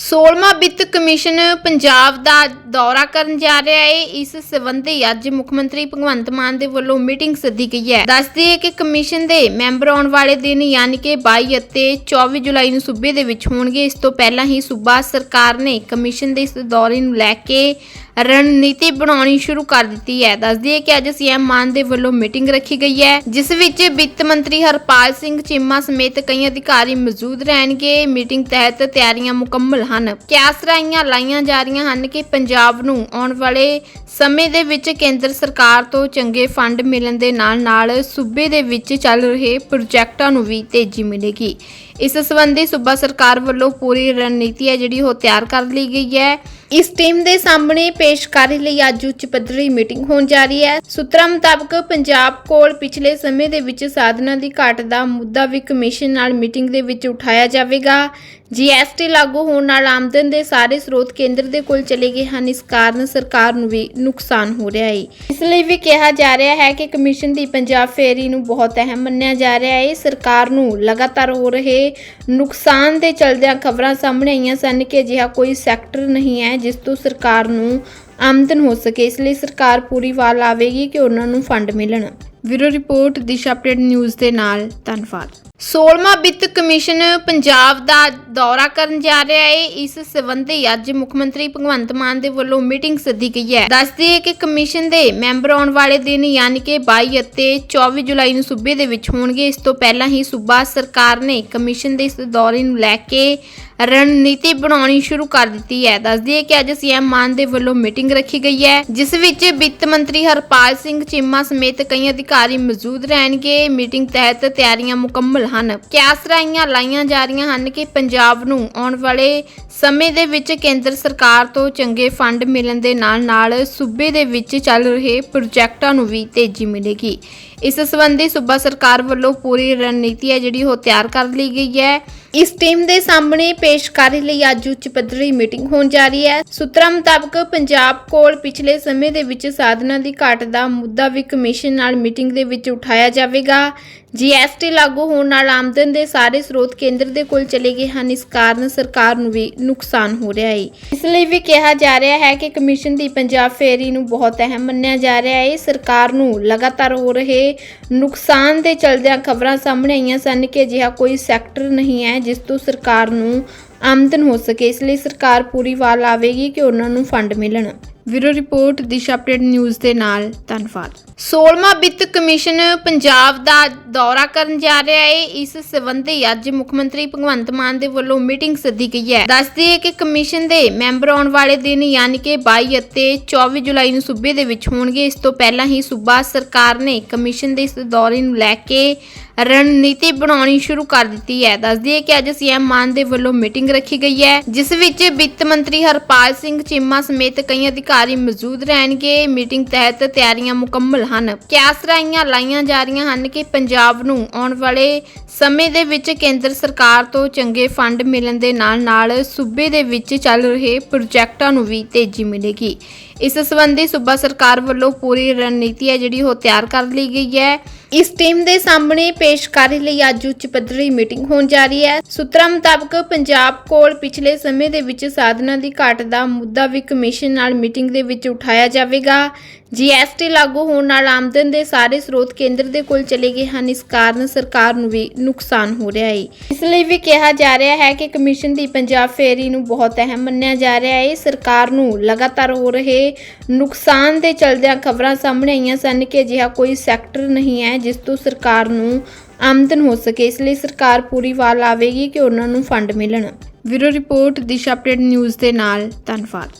16ਵਾਂ ਵਿੱਤ ਕਮਿਸ਼ਨ ਪੰਜਾਬ ਦਾ ਦੌਰਾ ਕਰਨ ਜਾ ਰਿਹਾ ਹੈ। ਇਸ ਸਬੰਧੀ ਅੱਜ ਮੁੱਖ ਮੰਤਰੀ ਭਗਵੰਤ ਮਾਨ ਦੇ ਵੱਲੋਂ ਮੀਟਿੰਗ ਸੱਦੀ ਗਈ ਹੈ। ਦੱਸਦੀ ਹੈ ਕਿ ਕਮਿਸ਼ਨ ਦੇ ਮੈਂਬਰ ਆਉਣ ਵਾਲੇ ਦਿਨ ਯਾਨੀ ਕਿ 22 ਅਤੇ 24 ਜੁਲਾਈ ਨੂੰ ਸੂਬੇ ਦੇ ਵਿੱਚ ਹੋਣਗੇ। ਇਸ ਤੋਂ ਪਹਿਲਾਂ ਹੀ ਸੂਬਾ ਸਰਕਾਰ ਨੇ ਕਮਿਸ਼ਨ ਦੇ ਇਸ ਦੌਰੇ ਨੂੰ ਲੈ ਕੇ ਰਣਨੀਤੀ ਬਣਾਉਣੀ ਸ਼ੁਰੂ ਕਰ ਦਿੱਤੀ ਹੈ। ਦੱਸਦੀ ਹੈ ਕਿ ਅੱਜ ਸੀਐਮ ਮਾਨ ਦੇ ਵੱਲੋਂ ਮੀਟਿੰਗ ਰੱਖੀ ਗਈ ਹੈ, ਜਿਸ ਵਿੱਚ ਵਿੱਤ ਮੰਤਰੀ ਹਰਪਾਲ ਸਿੰਘ ਚੀਮਾ ਸਮੇਤ ਕਈ ਅਧਿਕਾਰੀ ਮੌਜੂਦ ਰਹਿਣਗੇ। ਮੀਟਿੰਗ ਤਹਿਤ ਤਿਆਰੀਆਂ ਮੁਕੰਮਲ ਹਨ। ਕਿਆਸ ਲਾਈਆਂ ਜਾ ਰਹੀਆਂ ਹਨ ਕਿ ਪੰਜਾਬ ਨੂੰ ਆਉਣ ਵਾਲੇ ਸਮੇਂ ਦੇ ਵਿੱਚ ਕੇਂਦਰ ਸਰਕਾਰ ਤੋਂ ਚੰਗੇ ਫੰਡ ਮਿਲਣ ਦੇ ਨਾਲ ਨਾਲ ਸੂਬੇ ਦੇ ਵਿੱਚ ਚੱਲ ਰਹੇ ਪ੍ਰੋਜੈਕਟਾਂ ਨੂੰ ਵੀ ਤੇਜ਼ੀ ਮਿਲੇਗੀ। ਇਸ ਸੰਬੰਧੀ ਸੂਬਾ ਸਰਕਾਰ ਵੱਲੋਂ ਪੂਰੀ ਰਣਨੀਤੀ ਹੈ ਜਿਹੜੀ ਉਹ ਤਿਆਰ ਕਰ ਲਈ ਗਈ ਹੈ। ਇਸ ਟੀਮ ਦੇ ਸਾਹਮਣੇ ਪੇਸ਼ਕਾਰੀ ਲਈ ਅੱਜ ਉੱਚ ਪੱਧਰੀ ਮੀਟਿੰਗ ਹੋਣ ਜਾ ਰਹੀ ਹੈ। ਸੂਤਰਾਂ ਮੁਤਾਬਕ ਪੰਜਾਬ ਕੋਲ ਪਿਛਲੇ ਸਮੇਂ ਦੇ ਵਿੱਚ ਸਾਧਨਾਂ ਦੀ ਘਾਟ ਦਾ ਮੁੱਦਾ ਵੀ ਕਮਿਸ਼ਨ ਨਾਲ ਮੀਟਿੰਗ ਦੇ ਵਿੱਚ ਉਠਾਇਆ ਜਾਵੇਗਾ। ਜੀਐਸਟੀ ਲਾਗੂ ਹੋਣ ਨਾਲ ਆਮਦਨ ਦੇ ਸਾਰੇ ਸਰੋਤ ਕੇਂਦਰ ਦੇ ਕੋਲ ਚਲੇ ਗਏ ਹਨ। ਇਸ ਕਾਰਨ ਸਰਕਾਰ ਨੂੰ ਵੀ ਨੁਕਸਾਨ ਹੋ ਰਿਹਾ ਹੈ। ਇਸ ਲਈ ਵੀ ਕਿਹਾ ਜਾ ਰਿਹਾ ਹੈ ਕਿ ਕਮਿਸ਼ਨ ਦੀ ਪੰਜਾਬ ਫੇਰੀ ਨੂੰ ਬਹੁਤ ਅਹਿਮ ਮੰਨਿਆ ਜਾ ਰਿਹਾ ਹੈ। ਸਰਕਾਰ ਨੂੰ ਲਗਾਤਾਰ ਹੋ ਰਹੇ ਨੁਕਸਾਨ ਦੇ ਚਲਦਿਆਂ ਖਬਰਾਂ ਸਾਹਮਣੇ ਆਈਆਂ ਸਨ ਕਿ ਅਜਿਹਾ ਕੋਈ ਸੈਕਟਰ ਨਹੀਂ ਹੈ ਜਿਸ ਤੋਂ ਸਰਕਾਰ ਨੂੰ ਆਮਦਨ ਹੋ ਸਕੇ। ਇਸ ਲਈ ਸਰਕਾਰ ਪੂਰੀ ਵਾਰ ਲਾਵੇਗੀ ਕਿ ਉਹਨਾਂ ਨੂੰ ਫੰਡ ਮਿਲਣ। Bureau report, Disha update news ਦੇ ਨਾਲ। ਧੰਨਵਾਦ। 16ਵਾਂ ਵਿੱਤ ਕਮਿਸ਼ਨ ਪੰਜਾਬ ਦਾ ਦੌਰਾ ਕਰਨ ਜਾ ਰਿਹਾ ਹੈ। ਇਸ ਸਬੰਧੀ ਅੱਜ ਮੁੱਖ ਮੰਤਰੀ ਭਗਵੰਤ ਮਾਨ ਦੇ ਵੱਲੋਂ ਮੀਟਿੰਗ ਸੱਦੀ ਗਈ ਹੈ। ਦੱਸਦੀ ਹੈ ਕਿ ਕਮਿਸ਼ਨ ਦੇ ਮੈਂਬਰ ਆਉਣ ਵਾਲੇ ਦਿਨ ਯਾਨੀ ਕਿ 22 ਅਤੇ 24 ਜੁਲਾਈ ਨੂੰ ਸੂਬੇ ਦੇ ਵਿੱਚ ਹੋਣਗੇ। ਇਸ ਤੋਂ ਪਹਿਲਾਂ ਹੀ ਸੂਬਾ ਸਰਕਾਰ ਨੇ ਕਮਿਸ਼ਨ ਦੇ ਇਸ ਦੌਰੇ ਨੂੰ ਲੈ ਕੇ ਰਣਨੀਤੀ ਬਣਾਉਣੀ ਸ਼ੁਰੂ ਕਰ ਦਿੱਤੀ ਹੈ। ਦੱਸਦੀ ਹੈ ਕਿ ਅੱਜ ਸੀਐਮ ਮਾਨ ਦੇ ਵੱਲੋਂ ਮੀਟਿੰਗ ਰੱਖੀ ਗਈ ਹੈ, ਜਿਸ ਵਿੱਚ ਵਿੱਤ ਮੰਤਰੀ ਹਰਪਾਲ ਸਿੰਘ ਚੀਮਾ ਸਮੇਤ ਕਈ ਅਧਿਕਾਰੀ ਮੌਜੂਦ ਰਹਿਣਗੇ। ਮੀਟਿੰਗ ਤਹਿਤ ਤਿਆਰੀਆਂ ਮੁਕੰਮਲ ਹਨ। ਕਿਆਸਰਾਈਆਂ ਲਾਈਆਂ ਜਾ ਰਹੀਆਂ ਹਨ ਕਿ ਪੰਜਾਬ ਨੂੰ ਆਉਣ ਵਾਲੇ ਸਮੇਂ ਦੇ ਵਿੱਚ ਕੇਂਦਰ ਸਰਕਾਰ ਤੋਂ ਚੰਗੇ ਫੰਡ ਮਿਲਣ ਦੇ ਨਾਲ ਨਾਲ ਸੂਬੇ ਦੇ ਵਿੱਚ ਚੱਲ ਰਹੇ ਪ੍ਰੋਜੈਕਟਾਂ ਨੂੰ ਵੀ ਤੇਜ਼ੀ ਮਿਲੇਗੀ। ਇਸ ਸੰਬੰਧੀ ਸੂਬਾ ਸਰਕਾਰ ਵੱਲੋਂ ਪੂਰੀ ਰਣਨੀਤੀ ਹੈ ਜਿਹੜੀ ਉਹ ਤਿਆਰ ਕਰ ਲਈ ਗਈ ਹੈ। ਇਸ ਟੀਮ ਦੇ ਸਾਹਮਣੇ ਪੇਸ਼ਕਾਰੀ ਲਈ ਅੱਜ ਉੱਚ ਪੱਧਰੀ ਮੀਟਿੰਗ ਹੋਣ ਜਾ ਰਹੀ ਹੈ। ਸੂਤਰਾਂ ਮੁਤਾਬਕ ਪੰਜਾਬ ਕੋਲ ਪਿਛਲੇ ਸਮੇਂ ਦੇ ਵਿੱਚ ਸਾਧਨਾਂ ਦੀ ਘਾਟ ਦਾ ਮੁੱਦਾ ਵੀ ਕਮਿਸ਼ਨ ਨਾਲ ਮੀਟਿੰਗ ਦੇ ਵਿੱਚ ਉਠਾਇਆ ਜਾਵੇਗਾ। ਜੀਐਸਟੀ ਲਾਗੂ ਹੋਣ ਨਾਲ ਆਮਦਨ ਦੇ ਸਾਰੇ ਸਰੋਤ ਕੇਂਦਰ ਦੇ ਕੋਲ ਚਲੇ ਗਏ ਹਨ। ਇਸ ਕਾਰਨ ਸਰਕਾਰ ਨੂੰ ਵੀ ਨੁਕਸਾਨ ਹੋ ਰਿਹਾ ਹੈ। ਇਸ ਲਈ ਵੀ ਕਿਹਾ ਜਾ ਰਿਹਾ ਹੈ ਕਿ ਕਮਿਸ਼ਨ ਦੀ ਪੰਜਾਬ ਫੇਰੀ ਨੂੰ ਬਹੁਤ ਅਹਿਮ ਮੰਨਿਆ ਜਾ ਰਿਹਾ ਹੈ। ਸਰਕਾਰ ਨੂੰ ਲਗਾਤਾਰ ਹੋ ਰਹੇ ਨੁਕਸਾਨ ਦੇ ਚਲਦਿਆਂ ਖਬਰਾਂ ਸਾਹਮਣੇ ਆਈਆਂ ਸਨ ਕਿ ਅਜਿਹਾ ਕੋਈ ਸੈਕਟਰ ਨਹੀਂ ਹੈ ਜਿਸ ਤੋਂ ਸਰਕਾਰ ਨੂੰ ਆਮਦਨ ਹੋ ਸਕੇ। ਇਸ ਲਈ ਸਰਕਾਰ ਪੂਰੀ ਵਾਰ ਲਾਵੇਗੀ ਕਿ ਉਹਨਾਂ ਨੂੰ ਫੰਡ ਮਿਲਣ। Bureau report Disha update news ਦੇ ਨਾਲ ਧੰਨਵਾਦ। 16ਵਾਂ ਵਿੱਤ ਕਮਿਸ਼ਨ ਪੰਜਾਬ ਦਾ ਦੌਰਾ ਕਰਨ ਜਾ ਰਿਹਾ ਹੈ। ਇਸ ਸੰਬੰਧੀ ਅੱਜ ਮੁੱਖ ਮੰਤਰੀ ਭਗਵੰਤ ਮਾਨ ਦੇ ਵੱਲੋਂ ਮੀਟਿੰਗ ਸੱਦੀ ਗਈ ਹੈ। ਦੱਸਦੀ ਹੈ ਕਿ ਕਮਿਸ਼ਨ ਦੇ ਮੈਂਬਰ ਆਉਣ ਵਾਲੇ ਦਿਨ ਯਾਨੀ ਕਿ 22 ਅਤੇ 24 ਜੁਲਾਈ ਨੂੰ ਸੂਬੇ ਦੇ ਵਿੱਚ ਹੋਣਗੇ। ਇਸ ਤੋਂ ਪਹਿਲਾਂ ਹੀ ਸੂਬਾ ਸਰਕਾਰ ਨੇ ਕਮਿਸ਼ਨ ਦੇ ਇਸ ਦੌਰੇ ਨੂੰ ਲੈ ਕੇ ਰਣਨੀਤੀ ਬਣਾਉਣੀ ਸ਼ੁਰੂ ਕਰ ਦਿੱਤੀ ਹੈ। ਦੱਸਦੀ ਹੈ ਕਿ ਅੱਜ ਸੀਐਮ ਮਾਨ ਦੇ ਵੱਲੋਂ ਮੀਟਿੰਗ ਰੱਖੀ ਗਈ ਹੈ, ਜਿਸ ਵਿੱਚ ਵਿੱਤ ਮੰਤਰੀ ਹਰਪਾਲ ਸਿੰਘ ਚੀਮਾ ਸਮੇਤ ਕਈ ਅਧਿਕਾਰੀ ਅਧਿਕਾਰੀ ਮੌਜੂਦ ਰਹਿਣਗੇ। ਮੀਟਿੰਗ ਤਹਿਤ ਤਿਆਰੀਆਂ ਮੁਕੰਮਲ ਹਨ। ਕਿਆਸ ਰਾਈਆਂ ਲਾਈਆਂ ਜਾ ਰਹੀਆਂ ਹਨ ਕਿ ਪੰਜਾਬ ਨੂੰ ਆਉਣ ਵਾਲੇ ਸਮੇਂ ਦੇ ਵਿੱਚ ਕੇਂਦਰ ਸਰਕਾਰ ਤੋਂ ਚੰਗੇ ਫੰਡ ਮਿਲਣ ਦੇ ਨਾਲ ਨਾਲ ਸੂਬੇ ਦੇ ਵਿੱਚ ਚੱਲ ਰਹੇ ਪ੍ਰੋਜੈਕਟਾਂ ਨੂੰ ਵੀ ਤੇਜ਼ੀ ਮਿਲੇਗੀ। ਇਸ ਸੰਬੰਧੀ ਸੂਬਾ ਸਰਕਾਰ ਵੱਲੋਂ ਪੂਰੀ ਰਣਨੀਤੀ ਹੈ ਜਿਹੜੀ ਉਹ ਤਿਆਰ ਕਰ ਲਈ ਗਈ ਹੈ। ਇਸ ਟੀਮ ਦੇ ਸਾਹਮਣੇ ਪੇਸ਼ਕਾਰੀ ਲਈ ਅੱਜ ਉੱਚ ਪੱਧਰੀ ਮੀਟਿੰਗ ਹੋਣ ਜਾ ਰਹੀ ਹੈ। ਸੂਤਰਾਂ ਮੁਤਾਬਕ ਪੰਜਾਬ ਕੋਲ ਪਿਛਲੇ ਸਮੇਂ ਦੇ ਵਿੱਚ ਸਾਧਨਾਂ ਦੀ ਘਾਟ ਦਾ ਮੁੱਦਾ ਵੀ ਕਮਿਸ਼ਨ ਨਾਲ ਮੀਟਿੰਗ ਦੇ ਵਿੱਚ ਉਠਾਇਆ ਜਾਵੇਗਾ। ਜੀਐਸਟੀ ਲਾਗੂ ਹੋਣ ਨਾਲ ਆਮਦਨ ਦੇ ਸਾਰੇ ਸਰੋਤ ਕੇਂਦਰ ਦੇ ਕੋਲ ਚਲੇ ਗਏ ਹਨ। ਇਸ ਕਾਰਨ ਸਰਕਾਰ ਨੂੰ ਵੀ ਨੁਕਸਾਨ ਹੋ ਰਿਹਾ ਹੈ ਇਸ ਲਈ ਵੀ ਕਿਹਾ ਜਾ ਰਿਹਾ ਹੈ ਕਿ ਕਮਿਸ਼ਨ ਦੀ ਪੰਜਾਬ ਫੇਰੀ ਨੂੰ ਬਹੁਤ ਅਹਿਮ ਮੰਨਿਆ ਜਾ ਰਿਹਾ ਹੈ ਸਰਕਾਰ ਨੂੰ ਲਗਾਤਾਰ ਹੋ ਰਹੇ ਨੁਕਸਾਨ ਦੇ ਚਲਦਿਆਂ ਖਬਰਾਂ ਸਾਹਮਣੇ ਆਈਆਂ ਸਨ ਕਿ ਅਜਿਹਾ ਕੋਈ ਸੈਕਟਰ ਨਹੀਂ ਹੈ ਜਿਸ ਤੋਂ ਸਰਕਾਰ ਨੂੰ ਆਮਦਨ ਹੋ ਸਕੇ। ਇਸ ਲਈ ਸਰਕਾਰ ਪੂਰੀ ਵਾਰ ਲਾਵੇਗੀ ਕਿ ਉਹਨਾਂ ਨੂੰ ਫੰਡ ਮਿਲਣ। Bureau report, Disha update news ਦੇ ਨਾਲ। ਧੰਨਵਾਦ।